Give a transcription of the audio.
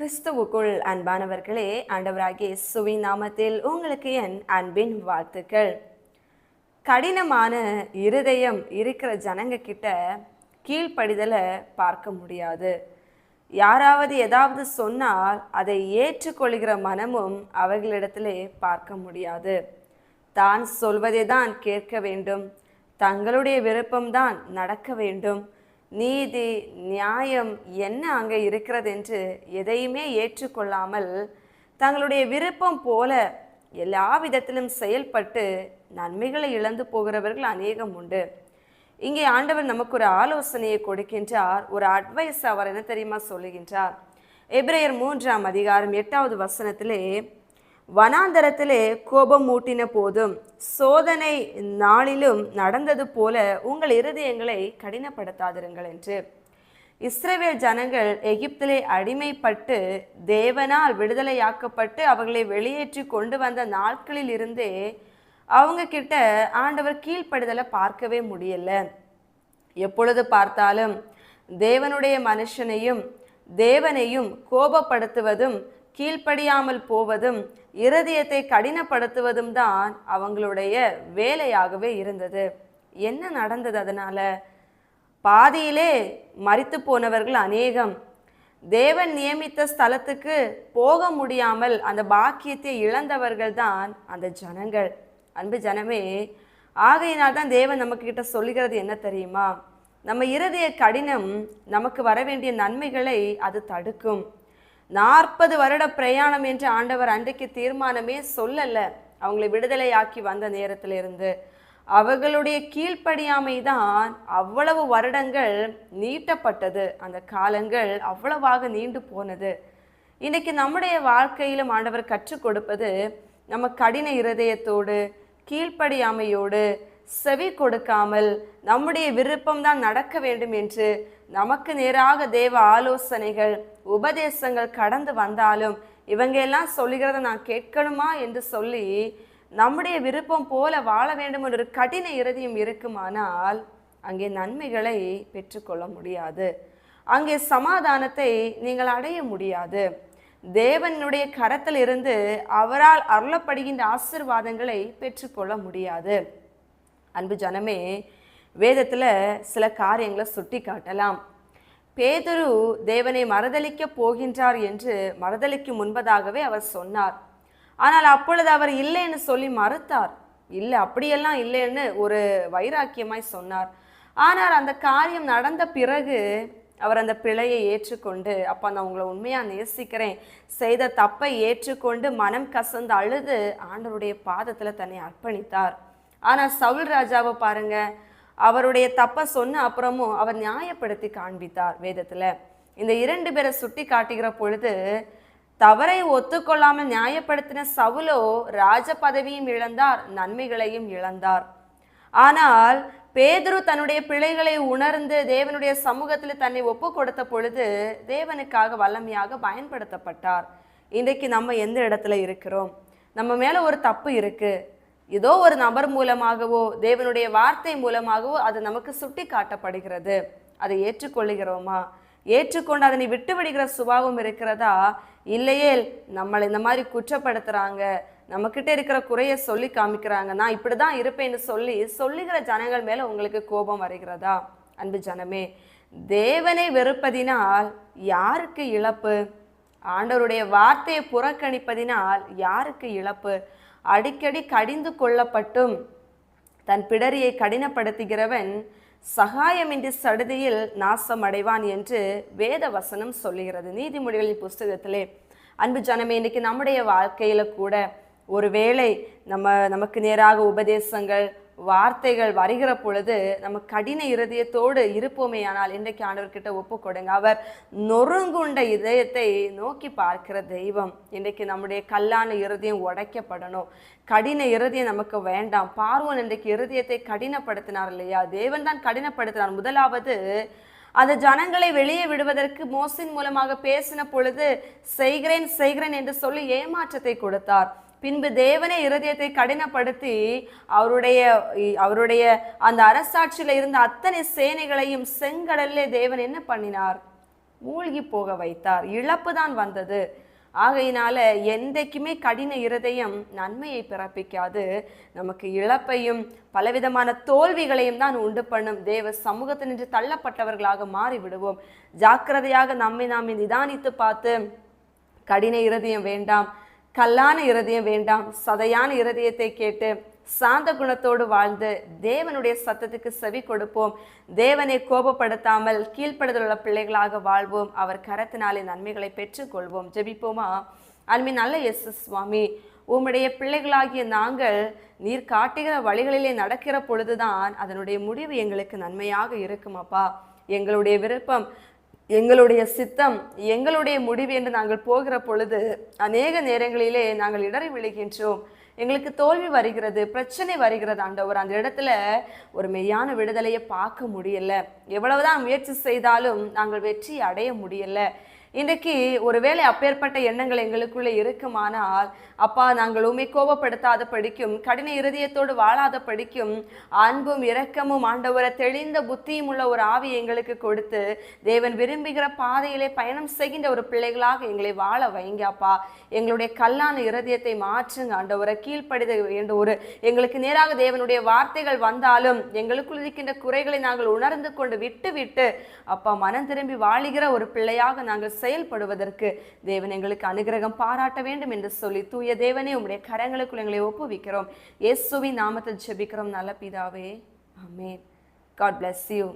கிறிஸ்துவுக்குள் அன்பானவர்களே ஆண்டவராகிய சுவி நாமத்தில் உங்களுக்கு என் அன்பின் வாழ்த்துக்கள். கடினமான இருதயம் இருக்கிற ஜனங்க கிட்ட கீழ்ப்படிதலை பார்க்க முடியாது. யாராவது ஏதாவது சொன்னால் அதை ஏற்றுக்கொள்கிற மனமும் அவர்களிடத்திலே பார்க்க முடியாது. தான் சொல்வதை தான் கேட்க வேண்டும். தங்களுடைய விருப்பம்தான் நடக்க வேண்டும். நீதி நியாயம் என்ன அங்கே இருக்கிறது என்று எதையுமே ஏற்றுக்கொள்ளாமல் தங்களுடைய விருப்பம் போல எல்லா விதத்திலும் செயல்பட்டு நன்மைகளை இழந்து போகிறவர்கள் அநேகம் உண்டு. இங்கே ஆண்டவர் நமக்கு ஒரு ஆலோசனையை கொடுக்கின்றார். ஒரு அட்வைஸ் அவர் என்ன தெரியுமா சொல்லுகின்றார்? எப்ரேயர் மூன்றாம் அதிகாரம் எட்டாவது வசனத்திலே வனாந்தரத்திலே கோபம் மூட்டின போதும் சோதனை நாளிலும் நடந்தது போல உங்கள் இருதயங்களை கடினப்படுத்தாதிருங்கள் என்று. இஸ்ரேவேல் ஜனங்கள் எகிப்திலே அடிமைப்பட்டு தேவனால் விடுதலையாக்கப்பட்டு அவர்களை வெளியேற்றி கொண்டு வந்த நாட்களில் இருந்தே அவங்க கிட்ட ஆண்டவர் கீழ்ப்படுதலை பார்க்கவே முடியல. எப்பொழுது பார்த்தாலும் தேவனுடைய மனுஷனையும் தேவனையும் கோபப்படுத்துவதும் கீழ்ப்படியாமல் போவதும் இருதயத்தை கடினப்படுத்துவதும் தான் அவங்களுடைய வேலையாகவே இருந்தது. என்ன நடந்தது அதனால்? பாதியிலே மறித்து போனவர்கள் அநேகம். தேவன் நியமித்த ஸ்தலத்துக்கு போக முடியாமல் அந்த பாக்கியத்தை இழந்தவர்கள் தான் அந்த ஜனங்கள். அன்பு ஜனமே ஆகையினால் தான் தேவன் நம்மக்கிட்ட சொல்லுகிறது என்ன தெரியுமா? நம்ம இருதய கடினம் நமக்கு வர வேண்டிய நன்மைகளை அது தடுக்கும். நாற்பது வருட பிரயாணம் என்று ஆண்டவர் அன்றைக்கு தீர்மானமே சொல்லல. அவங்களை விடுதலையாக்கி வந்த நேரத்திலிருந்து. அவர்களுடைய கீழ்ப்படியாமை தான் அவ்வளவு வருடங்கள் நீட்டப்பட்டது. அந்த காலங்கள் அவ்வளவாக நீண்டு போனது. இன்னைக்கு நம்முடைய வாழ்க்கையிலும் ஆண்டவர் கற்றுக் கொடுப்பது நம்ம கடின இருதயத்தோடு கீழ்ப்படியாமையோடு செவி கொடுக்காமல் நம்முடைய விருப்பம்தான் நடக்க வேண்டும் என்று நமக்கு நேராக தேவ ஆலோசனைகள் உபதேசங்கள் கடந்து வந்தாலும் இவங்க எல்லாம் சொல்லுகிறத நான் கேட்கணுமா என்று சொல்லி நம்முடைய விருப்பம் போல வாழ வேண்டும் என்ற ஒரு கடின இறுதியும் இருக்குமானால் அங்கே நன்மைகளை பெற்றுக்கொள்ள முடியாது. அங்கே சமாதானத்தை நீங்கள் அடைய முடியாது. தேவனுடைய கரத்தில் இருந்து அவரால் அருளப்படுகின்ற ஆசிர்வாதங்களை பெற்றுக்கொள்ள முடியாது. அன்பு ஜனமே வேதத்தில் சில காரியங்களை சுட்டி காட்டலாம் பேதுரு தேவனை மறுதளிக்க போகின்றார் என்று மறுதளிக்கு முன்பதாகவே அவர் சொன்னார். ஆனால் அப்பொழுது அவர் இல்லைன்னு சொல்லி மறுத்தார். இல்லை அப்படியெல்லாம் இல்லைன்னு ஒரு வைராக்கியமாய் சொன்னார். ஆனால் அந்த காரியம் நடந்த பிறகு அவர் அந்த பிழையை ஏற்றுக்கொண்டு அப்போ நான் உங்களை உண்மையாக நேசிக்கிறேன். செய்த தப்பை ஏற்றுக்கொண்டு மனம் கசந்து அழுது ஆண்டவருடைய பாதத்தில் தன்னை அர்ப்பணித்தார். ஆனால் சவுல் ராஜாவை பாருங்கள் அவருடைய தப்பை சொன்ன அப்புறமும் அவர் நியாயப்படுத்தி காண்பித்தார் வேதத்தில். இந்த இரண்டு பேரை சுட்டி காட்டுகிற பொழுது தவறை ஒத்துக்கொள்ளாமல் நியாயப்படுத்தின சவுலோ ராஜ பதவியும் இழந்தார் நன்மைகளையும் இழந்தார். ஆனால் பேதுரு தன்னுடைய பிழைகளை உணர்ந்து தேவனுடைய சமூகத்தில் தன்னை ஒப்பு கொடுத்த பொழுது தேவனுக்காக வல்லமையாக பயன்படுத்தப்பட்டார். இன்றைக்கு நம்ம எந்த இடத்துல இருக்கிறோம்? நம்ம மேலே ஒரு தப்பு இருக்குது ஏதோ ஒரு நபர் மூலமாகவோ தேவனுடைய வார்த்தை மூலமாகவோ அது நமக்கு சுட்டி காட்டப்படுகிறது அதை ஏற்றுக்கொள்ளுகிறோமா? ஏற்றுக்கொண்டு அதனை விட்டு விடுகிற சுபாவம் இருக்கிறதா? இல்லையே நம்மளை இந்த மாதிரி குற்றப்படுத்துறாங்க. நம்மக்கிட்ட இருக்கிற குறைய சொல்லி காமிக்கிறாங்க. நான் இப்படி தான் இருப்பேன்னு சொல்லி சொல்லுகிற ஜனங்கள் மேலே உங்களுக்கு கோபம் வருகிறதா? அன்பு ஜனமே தேவனை வெறுப்பதினால் யாருக்கு இழப்பு? ஆண்டவருடைய வார்த்தையை புறக்கணிப்பதினால் யாருக்கு இழப்பு? அடிக்கடி கடிந்து கொள்ளப்பட்டும். தன் பிடரியை கடினப்படுத்துகிறவன் சகாயமின்றி சடுதியில் நாசம் அடைவான் என்று வேத வசனம் சொல்லுகிறது. நீதிமொழிகளின் புஸ்தகத்திலே. அன்பு ஜனமே இன்றைக்கி நம்முடைய வாழ்க்கையில் கூட ஒருவேளை நம்ம நமக்கு நேராக உபதேசங்கள் வார்த்தைகள் வருகிற பொழுது நம்ம கடின இருதயத்தோடு இருப்போமே ஆனால் இன்றைக்கு ஆண்டவர்கிட்ட ஒப்பு கொடுங்க. அவர் நொறுங்குண்ட இதயத்தை நோக்கி பார்க்கிற தெய்வம். இன்றைக்கு நம்முடைய கல்லான இருதயம் உடைக்கப்படணும். கடின இருதயம் நமக்கு வேண்டாம். பார்வன் இன்றைக்கு இருதயத்தை கடினப்படுத்தினார் இல்லையா? தேவன் தான் கடினப்படுத்தினார். முதலாவது அந்த ஜனங்களை வெளியே விடுவதற்கு மோசின் மூலமாக பேசின பொழுது செய்கிறேன் செய்கிறேன் என்று சொல்லி ஏமாற்றத்தை கொடுத்தார். பின்பு தேவனே இருதயத்தை கடினப்படுத்தி அவருடைய அவருடைய அந்த அரசாட்சியில் இருந்த அத்தனை சேனைகளையும் செங்கடல்லே தேவன் என்ன பண்ணினார்? மூழ்கி போக வைத்தார். இழப்பு தான் வந்தது. ஆகையினால என்றைக்குமே கடின இருதயம் நன்மையை பிறப்பிக்காது. நமக்கு இழப்பையும் பலவிதமான தோல்விகளையும் தான் உண்டு பண்ணும். தேவ சமூகத்தினின்று தள்ளப்பட்டவர்களாக மாறிவிடுவோம். ஜாக்கிரதையாக நம்மை நாம் நிதானித்து பார்த்து கடின இருதயம் வேண்டாம். கல்லான இருதயம் வேண்டாம் சதையான இருதயத்தை கேட்டு சாந்த குணத்தோடு வாழ்ந்து தேவனுடைய சத்தத்துக்கு செவி கொடுப்போம். தேவனை கோபப்படுத்தாமல் கீழ்ப்படுதல் உள்ள பிள்ளைகளாக வாழ்வோம். அவர் கரத்தினாலே நன்மைகளை பெற்றுக்கொள்வோம். ஜெபிப்போமா? அன்பின் நல்ல எஸ் சுவாமி உம்முடைய பிள்ளைகளாகிய நாங்கள் நீர் காட்டுகிற வழிகளிலே நடக்கிற பொழுதுதான் அதனுடைய முடிவு எங்களுக்கு நன்மையாக இருக்கும் அப்பா எங்களுடைய விருப்பம் எங்களுடைய சித்தம் எங்களுடைய முடிவு என்று நாங்கள் போகிற பொழுது அநேக நேரங்களிலே நாங்கள் இடறி விழுகின்றோம். எங்களுக்கு தோல்வி வருகிறது பிரச்சனை வருகிறது ஆண்டவர். அந்த இடத்துல ஒரு மெய்யான விடுதலையை பார்க்க முடியல. எவ்வளவுதான் முயற்சி செய்தாலும் நாங்கள் வெற்றி அடைய முடியலை. இன்றைக்கு ஒருவேளை அப்பேற்பட்ட எண்ணங்கள் எங்களுக்குள்ளே இருக்குமானால் அப்பா நாங்கள் உண்மை கோபப்படுத்தாத படிக்கும் கடின இருதயத்தோடு வாழாத படிக்கும் அன்பும் இரக்கமும் ஆண்டவரை தெளிந்த புத்தியும் உள்ள ஒரு ஆவி எங்களுக்கு கொடுத்து தேவன் விரும்புகிற பாதையிலே பயணம் செய்கின்ற ஒரு பிள்ளைகளாக எங்களை வாழ வைங்க அப்பா. எங்களுடைய கல்லான இருதயத்தை மாற்றுங்க ஆண்டவரை. கீழ்ப்படித என்ற ஒரு எங்களுக்கு நேராக தேவனுடைய வார்த்தைகள் வந்தாலும் எங்களுக்குள் இருக்கின்ற குறைகளை நாங்கள் உணர்ந்து கொண்டு விட்டு விட்டு அப்பா மனம் திரும்பி வாழுகிற ஒரு பிள்ளையாக நாங்கள் செயல்படுவதற்கு தேவன் எங்களுக்கு அனுகிரகம் பாராட்ட வேண்டும் என்று சொல்லி தூய தேவனே உம்முடைய கரங்களுக்குள் எங்களை ஒப்புவிக்கிறோம். இயேசுவின் நாமத்தில் ஜெபிக்கிறோம். நல்ல பிதாவே. அமேன் காட் பிளஸ் யூ